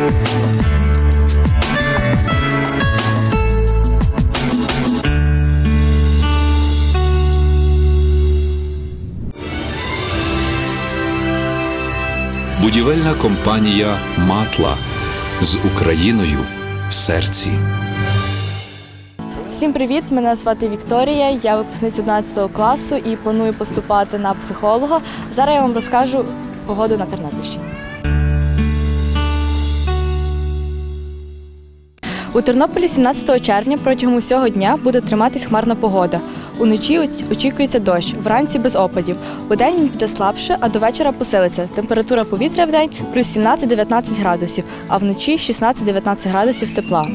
Будівельна компанія Матла з Україною в серці. Всім привіт! Мене звати Вікторія. Я випускниця 11 класу і планую поступати на психолога. Зараз я вам розкажу погоду на Тернопільщині. У Тернополі 17 червня протягом усього дня буде триматись хмарна погода. Уночі очікується дощ, вранці без опадів. Удень він піде слабше, а до вечора посилиться. Температура повітря в день плюс 17-19 градусів, а вночі 16-19 градусів тепла.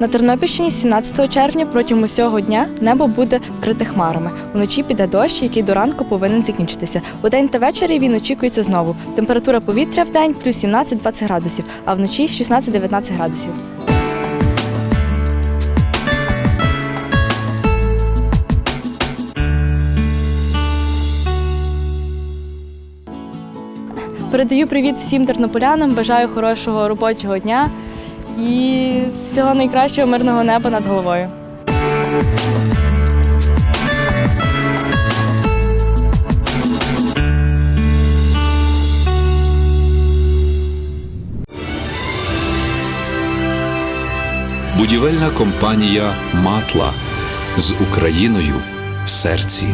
На Тернопільщині 17 червня протягом усього дня небо буде вкрите хмарами. Уночі піде дощ, який до ранку повинен закінчитися. Удень та ввечері він очікується знову. Температура повітря в день плюс 17-20 градусів, а вночі 16-19 градусів. Передаю привіт всім тернополянам, бажаю хорошого робочого дня і всього найкращого мирного неба над головою. Будівельна компанія Матла з Україною в серці.